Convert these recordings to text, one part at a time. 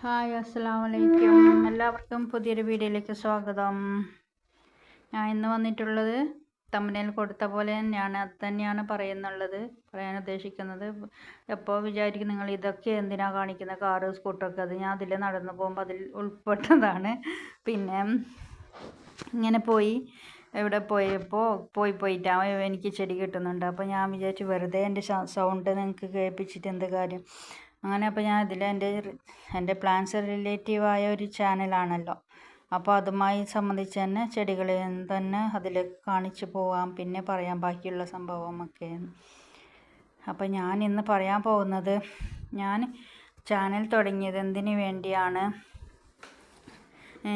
Hi അസ്സാം വലൈക്കും എല്ലാവർക്കും പുതിയൊരു വീഡിയോയിലേക്ക് സ്വാഗതം. ഞാൻ ഇന്ന് വന്നിട്ടുള്ളത് തമ്മനയിൽ കൊടുത്ത പോലെ തന്നെയാണ് അത് തന്നെയാണ് പറയുന്നുള്ളത് പറയാൻ ഉദ്ദേശിക്കുന്നത്. എപ്പോൾ വിചാരിക്കും നിങ്ങൾ ഇതൊക്കെ എന്തിനാണ് കാണിക്കുന്ന കാറ് സ്കൂട്ടറൊക്കെ? അത് ഞാൻ അതിൽ നടന്നു പോകുമ്പോൾ അതിൽ ഉൾപ്പെട്ടതാണ്. പിന്നെ ഇങ്ങനെ പോയി എവിടെ പോയപ്പോൾ പോയി പോയിട്ടാണ് എനിക്ക് ചെടി കിട്ടുന്നുണ്ട്. അപ്പോൾ ഞാൻ വിചാരിച്ചു വെറുതെ എന്റെ സൗണ്ട് നിങ്ങൾക്ക് കേൾപ്പിച്ചിട്ട് എന്ത് കാര്യം? അങ്ങനെ അപ്പോൾ ഞാൻ ഇതിൽ എന്റെ എന്റെ പ്ലാന്റ്സ് റിലേറ്റീവായ ഒരു ചാനലാണല്ലോ അപ്പോൾ അതുമായി സംബന്ധിച്ച് തന്നെ ചെടികളെ തന്നെ അതിൽ കാണിച്ചു പോവാം പിന്നെ പറയാം ബാക്കിയുള്ള സംഭവമൊക്കെ. അപ്പോൾ ഞാൻ ഇന്ന് പറയാൻ പോകുന്നത് ഞാൻ ചാനൽ തുടങ്ങിയത് എന്തിനു വേണ്ടിയാണ്?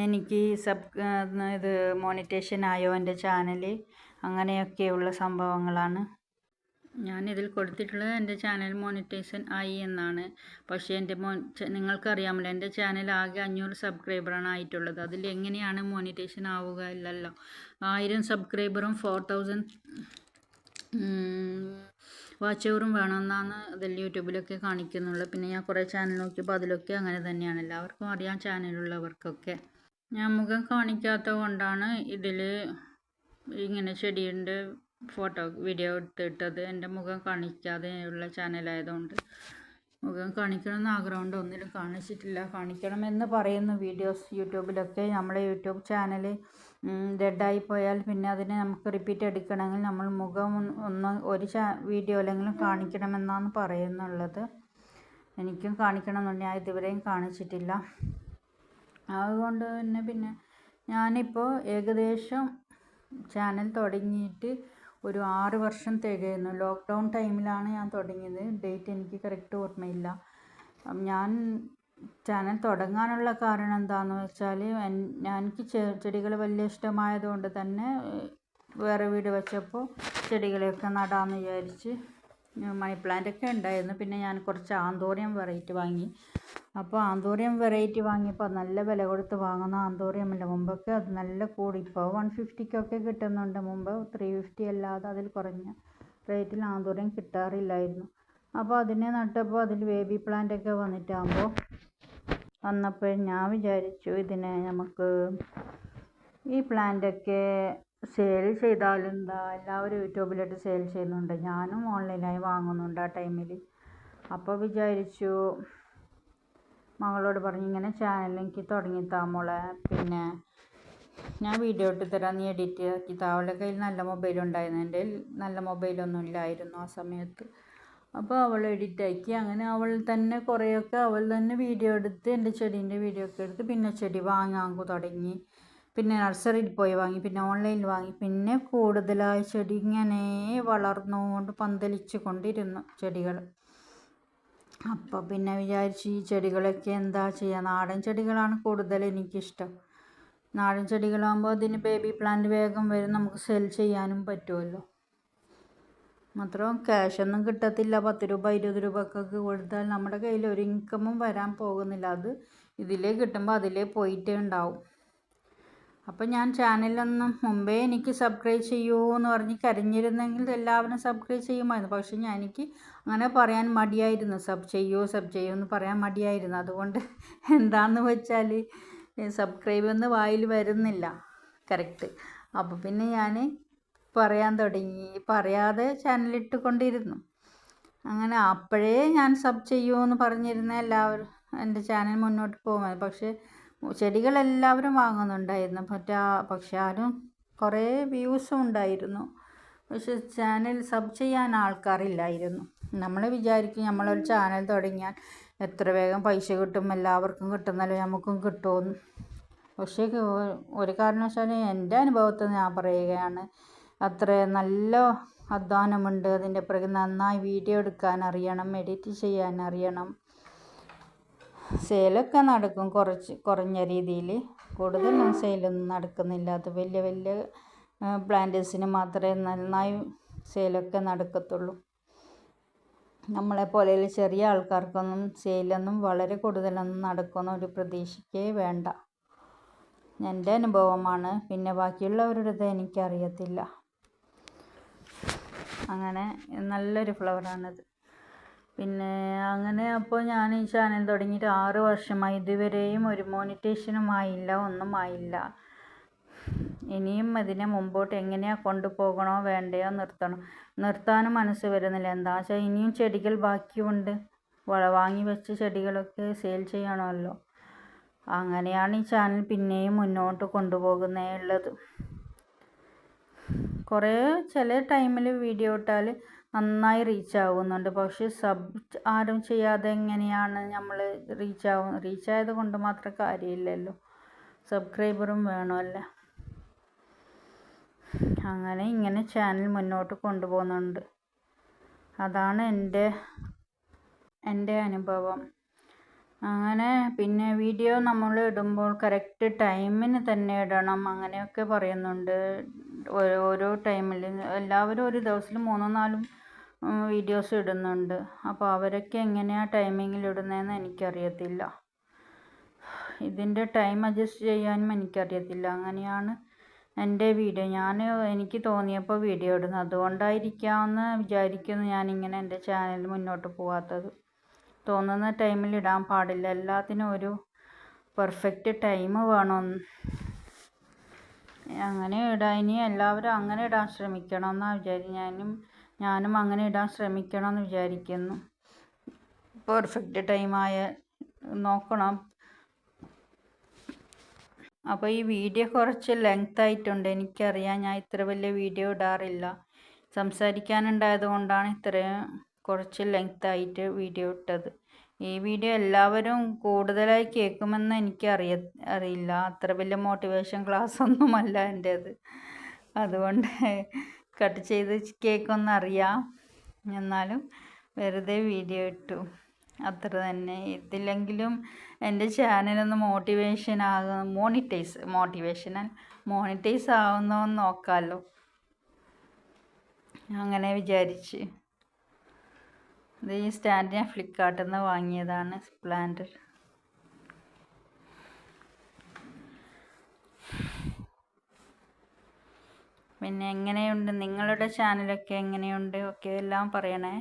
എനിക്ക് സബ് ഇത് മോണിറ്റേഷൻ ആയോ എന്റെ ചാനൽ അങ്ങനെയൊക്കെയുള്ള സംഭവങ്ങളാണ്. ഞാനിതിൽ കൊടുത്തിട്ടുള്ളത് എന്റെ ചാനൽ മോണിറ്റൈസൻ ആയി എന്നാണ്. പക്ഷേ എന്റെ മോ നിങ്ങൾക്കറിയാമല്ലോ എന്റെ ചാനൽ ആകെ അഞ്ഞൂറ് സബ്സ്ക്രൈബറാണ് ആയിട്ടുള്ളത്. അതിൽ എങ്ങനെയാണ് മോണിറ്റൈസൻ ആവുക ഇല്ലല്ലോ. ആയിരം സബ്സ്ക്രൈബറും ഫോർ തൗസൻഡ് വാച്ച് അവറും വേണമെന്നാണ് അതിൽ യൂട്യൂബിലൊക്കെ കാണിക്കുന്നുള്ളത്. പിന്നെ ഞാൻ കുറേ ചാനൽ നോക്കിയപ്പോൾ അതിലൊക്കെ അങ്ങനെ തന്നെയാണ്. എല്ലാവർക്കും അറിയാം ചാനലുള്ളവർക്കൊക്കെ. ഞാൻ മുഖം കാണിക്കാത്തത് കൊണ്ടാണ് ഇതിൽ ഇങ്ങനെ ചെടിയുടെ ഫോട്ടോ വീഡിയോ എടുത്തിട്ടത് എന്റെ മുഖം കാണിക്കാതെയുള്ള ചാനലായതുകൊണ്ട് മുഖം കാണിക്കണമെന്ന് ആഗ്രഹമുണ്ട്. ഒന്നിലും കാണിച്ചിട്ടില്ല. കാണിക്കണമെന്ന് പറയുന്നു വീഡിയോസ് യൂട്യൂബിലൊക്കെ നമ്മുടെ യൂട്യൂബ് ചാനൽ ഡെഡായി പോയാൽ പിന്നെ അതിനെ നമുക്ക് റിപ്പീറ്റ് എടുക്കണമെങ്കിൽ നമ്മൾ മുഖം ഒന്ന് ഒരു ചാ വീഡിയോയിലെങ്കിലും കാണിക്കണമെന്നാണ് പറയുന്നുള്ളത്. എനിക്കും കാണിക്കണമെന്നുണ്ട്. ഞാൻ ഇതുവരെയും കാണിച്ചിട്ടില്ല. അതുകൊണ്ട് തന്നെ പിന്നെ ഞാനിപ്പോൾ ഏകദേശം ചാനൽ തുടങ്ങിയിട്ട് ഒരു ആറ് വർഷം തികയുന്നു. ലോക്ക്ഡൗൺ ടൈമിലാണ് ഞാൻ തുടങ്ങിയത്. ഡേറ്റ് എനിക്ക് കറക്റ്റ് ഓർമ്മയില്ല. ഞാൻ ചാനൽ തുടങ്ങാനുള്ള കാരണം എന്താണെന്ന് വെച്ചാൽ എനിക്ക് ചെടികൾ വലിയ ഇഷ്ടമായതുകൊണ്ട് തന്നെ വേറെ വീട് വെച്ചപ്പോൾ ചെടികളെയൊക്കെ നടാമെന്ന് വിചാരിച്ച് മണി പ്ലാന്റ് ഒക്കെ ഉണ്ടായിരുന്നു. പിന്നെ ഞാൻ കുറച്ച് ആന്തോറിയം വെറൈറ്റി വാങ്ങി. അപ്പോൾ ആന്തോറിയം വെറൈറ്റി വാങ്ങിയപ്പോൾ നല്ല വില കൊടുത്ത് വാങ്ങുന്ന ആന്തോറിയമല്ല മുമ്പൊക്കെ അത് നല്ല കൂടി. ഇപ്പോൾ വൺ ഫിഫ്റ്റിക്കൊക്കെ കിട്ടുന്നുണ്ട്. മുമ്പ് ത്രീ ഫിഫ്റ്റി അല്ലാതെ അതിൽ കുറഞ്ഞ റേറ്റിൽ ആന്തോറിയം കിട്ടാറില്ലായിരുന്നു. അപ്പോൾ അതിനെ നട്ടപ്പോൾ അതിൽ ബേബി പ്ലാന്റ് ഒക്കെ വന്നിട്ടാകുമ്പോൾ വന്നപ്പോൾ ഞാൻ വിചാരിച്ചു ഇതിനെ നമുക്ക് ഈ പ്ലാന്റൊക്കെ സെയിൽ എന്താ എല്ലാവരും യൂട്യൂബിലിട്ട് സെയിൽ ചെയ്യുന്നുണ്ട്. ഞാനും ഓൺലൈനായി വാങ്ങുന്നുണ്ട് ആ ടൈമിൽ അപ്പോൾ വിചാരിച്ചു മകളോട് പറഞ്ഞു ഇങ്ങനെ ചാനൽ എനിക്ക് തുടങ്ങിത്താ മോളെ. പിന്നെ ഞാൻ വീഡിയോ ഇട്ട് തരാം. നീ എഡിറ്റ് ആക്കി താ. കയ്യിൽ നല്ല മൊബൈൽ ഉണ്ടായിരുന്നു. എന്റെ നല്ല മൊബൈലൊന്നും ഇല്ലായിരുന്നു ആ സമയത്ത്. അപ്പോൾ അവൾ എഡിറ്റ് ആക്കി. അങ്ങനെ അവൾ തന്നെ കുറേയൊക്കെ അവൾ തന്നെ വീഡിയോ എടുത്ത് എന്റെ ചെടീന്റെ വീഡിയോ ഒക്കെ എടുത്ത് പിന്നെ ചെടി വാങ്ങാൻ തുടങ്ങി. പിന്നെ നഴ്സറിയിൽ പോയി വാങ്ങി പിന്നെ ഓൺലൈനിൽ വാങ്ങി. പിന്നെ കൂടുതലായി ചെടി ഇങ്ങനെ വളർന്നുകൊണ്ട് പന്തലിച്ച് കൊണ്ടിരുന്നു ചെടികൾ. അപ്പോൾ പിന്നെ വിചാരിച്ചു ഈ ചെടികളൊക്കെ എന്താ ചെയ്യുക? നാടൻ ചെടികളാണ് കൂടുതൽ എനിക്കിഷ്ടം. നാടൻ ചെടികളാകുമ്പോൾ അതിന് ബേബി പ്ലാന്റ് വേഗം വരും. നമുക്ക് സെൽ ചെയ്യാനും പറ്റുമല്ലോ. മാത്രം ക്യാഷൊന്നും കിട്ടത്തില്ല. പത്ത് രൂപ ഇരുപത് രൂപക്കൊക്കെ കൊടുത്താൽ നമ്മുടെ കയ്യിൽ ഒരു ഇൻകമും വരാൻ പോകുന്നില്ല. അത് ഇതിലേ കിട്ടുമ്പോൾ അതിലേ പോയിട്ടേ ഉണ്ടാവും. അപ്പം ഞാൻ ചാനലൊന്നും മുമ്പേ എനിക്ക് സബ്സ്ക്രൈബ് ചെയ്യൂ എന്ന് പറഞ്ഞ് കരഞ്ഞിരുന്നെങ്കിൽ എല്ലാവരും സബ്സ്ക്രൈബ് ചെയ്യുമായിരുന്നു. പക്ഷെ ഞാൻ എനിക്ക് അങ്ങനെ പറയാൻ മടിയായിരുന്നു. സബ് ചെയ്യൂ സബ് ചെയ്യൂ എന്ന് പറയാൻ മടിയായിരുന്നു. അതുകൊണ്ട് എന്താണെന്ന് വെച്ചാൽ സബ്സ്ക്രൈബ് എന്ന് വായിൽ വരുന്നില്ല. കറക്റ്റ് അപ്പോൾ പിന്നെ ഞാൻ പറയാൻ തുടങ്ങി. പറയാതെ ചാനലിട്ട് കൊണ്ടിരുന്നു അങ്ങനെ അപ്പോഴേ ഞാൻ സബ് ചെയ്യൂ എന്ന് പറഞ്ഞിരുന്ന എല്ലാവരും എന്റെ ചാനൽ മുന്നോട്ട് പോകുമായിരുന്നു പക്ഷേ ചെടികളെല്ലാവരും വാങ്ങുന്നുണ്ടായിരുന്നു. മറ്റേ പക്ഷെ ആരും കുറേ വ്യൂസും ഉണ്ടായിരുന്നു. പക്ഷെ ചാനൽ സബ് ചെയ്യാൻ ആൾക്കാരില്ലായിരുന്നു. നമ്മൾ വിചാരിക്കും നമ്മളൊരു ചാനൽ തുടങ്ങിയാൽ എത്ര വേഗം പൈസ കിട്ടും എല്ലാവർക്കും കിട്ടുന്നല്ലോ നമുക്കും കിട്ടുമെന്ന് പക്ഷേ ഒരു കാരണവശാലും എന്റെ അനുഭവത്തിൽ ഞാൻ പറയുകയാണ് അത്ര നല്ല അധ്വാനമുണ്ട്. അതിന്റെ പിറകെ നന്നായി വീഡിയോ എടുക്കാൻ അറിയണം എഡിറ്റ് ചെയ്യാൻ അറിയണം. സെയിലൊക്കെ നടക്കും കുറച്ച് കുറഞ്ഞ രീതിയിൽ കൂടുതലൊന്നും സെയിലൊന്നും നടക്കുന്നില്ല. അത് വലിയ വലിയ പ്ലാന്റേഴ്സിന് മാത്രമേ നന്നായി സെയിലൊക്കെ നടക്കത്തുള്ളൂ. നമ്മളെ പോലെയുള്ള ചെറിയ ആൾക്കാർക്കൊന്നും സെയിലൊന്നും വളരെ കൂടുതലൊന്നും നടക്കുന്ന ഒരു പ്രതീക്ഷയ്ക്കേ വേണ്ട. എന്റെ അനുഭവമാണ്. പിന്നെ ബാക്കിയുള്ളവരുടേത് എനിക്കറിയത്തില്ല. അങ്ങനെ നല്ലൊരു ഫ്ലവറാണിത്. പിന്നെ അങ്ങനെ അപ്പോൾ ഞാൻ ഈ ചാനൽ തുടങ്ങിയിട്ട് ആറ് വർഷമായി. ഇതുവരെയും ഒരു മോണിറ്റേഷനും ആയില്ല ഒന്നും ആയില്ല. ഇനിയും അതിനെ മുമ്പോട്ട് എങ്ങനെയാണ് കൊണ്ടുപോകണോ വേണ്ടയോ നിർത്തണം. നിർത്താനും മനസ്സ് വരുന്നില്ല. എന്താ വെച്ചാൽ ഇനിയും ചെടികൾ ബാക്കിയുണ്ട്. വാങ്ങി വെച്ച ചെടികളൊക്കെ സെയിൽ ചെയ്യണമല്ലോ. അങ്ങനെയാണ് ഈ ചാനൽ പിന്നെയും മുന്നോട്ട് കൊണ്ടുപോകുന്നേ ഉള്ളത്. കുറേ ചില ടൈമിൽ വീഡിയോ ഇട്ടാൽ നന്നായി റീച്ച് ആവുന്നുണ്ട്. പക്ഷേ സബ് ആരും ചെയ്യാതെ എങ്ങനെയാണ് നമ്മൾ റീച്ച് ആവും റീച്ച് ആയത് കൊണ്ട് മാത്രം കാര്യമില്ലല്ലോ. സബ്സ്ക്രൈബറും വേണമല്ലോ? അങ്ങനെ ഇങ്ങനെ ചാനൽ മുന്നോട്ട് കൊണ്ടുപോകുന്നുണ്ട്. അതാണ് എന്റെ എന്റെ അനുഭവം. അങ്ങനെ പിന്നെ വീഡിയോ നമ്മൾ ഇടുമ്പോൾ കറക്റ്റ് ടൈമിന് തന്നെ ഇടണം. അങ്ങനെയൊക്കെ പറയുന്നുണ്ട്. ഓരോ ടൈമിൽ എല്ലാവരും ഒരു ദിവസത്തിൽ മൂന്നോ നാലും വീഡിയോസ് ഇടുന്നുണ്ട്. അപ്പോൾ അവരൊക്കെ എങ്ങനെയാണ് ടൈമിങ്ങിൽ ഇടുന്നതെന്ന് എനിക്കറിയത്തില്ല. ഇതിന്റെ ടൈം അഡ്ജസ്റ്റ് ചെയ്യാനും എനിക്കറിയത്തില്ല. അങ്ങനെയാണ് എന്റെ വീഡിയോ. ഞാൻ എനിക്ക് തോന്നിയപ്പോൾ വീഡിയോ ഇടുന്നത് അതുകൊണ്ടായിരിക്കാമെന്ന് വിചാരിക്കുന്നു ഞാനിങ്ങനെ എന്റെ ചാനൽ മുന്നോട്ട് പോകാത്തത് തോന്നുന്ന ടൈമിൽ ഇടാൻ പാടില്ല. എല്ലാത്തിനും ഒരു പെർഫെക്റ്റ് ടൈം വേണം. അങ്ങനെ ഇടാൻ ഇനി എല്ലാവരും അങ്ങനെ ഇടാൻ ശ്രമിക്കണം എന്നാണ് വിചാരിക്കും ഞാനും ഞാനും അങ്ങനെ ഇടാൻ ശ്രമിക്കണം എന്ന് വിചാരിക്കുന്നു പെർഫെക്റ്റ് ടൈമായ നോക്കണം. അപ്പോൾ ഈ വീഡിയോ കുറച്ച് ലെങ്ത് ആയിട്ടുണ്ട്. എനിക്കറിയാം ഞാൻ ഇത്ര വലിയ വീഡിയോ ഇടാറില്ല. സംസാരിക്കാനുണ്ടായത് കൊണ്ടാണ് ഇത്രയും കുറച്ച് ലെങ്ത് ആയിട്ട് വീഡിയോ ഇട്ടത്. ഈ വീഡിയോ എല്ലാവരും കൂടുതലായി കേൾക്കുമെന്ന് എനിക്ക് അറിയ അറിയില്ല. അത്ര വലിയ മോട്ടിവേഷൻ ക്ലാസ് ഒന്നുമല്ല അത് അതുകൊണ്ട് കട്ട് ചെയ്ത് കേൾക്കുമെന്ന് അറിയാം എന്നാലും വെറുതെ വീഡിയോ ഇട്ടു. അത്ര തന്നെ. ഇതില്ലെങ്കിലും എന്റെ ചാനലൊന്ന് മോട്ടിവേഷൻ ആകുന്ന മോണിറ്റൈസ് മോട്ടിവേഷനൽ മോണിറ്റൈസ് ആവുന്നോ എന്ന് നോക്കാമല്ലോ അങ്ങനെ വിചാരിച്ച്. ഇത് ഈ സ്റ്റാൻഡ് ഞാൻ ഫ്ലിപ്കാർട്ടിൽ നിന്ന് വാങ്ങിയതാണ് പ്ലാന്റ് പിന്നെ എങ്ങനെയുണ്ട്? നിങ്ങളുടെ ചാനലൊക്കെ എങ്ങനെയുണ്ട്? ഒക്കെ എല്ലാം പറയണേ.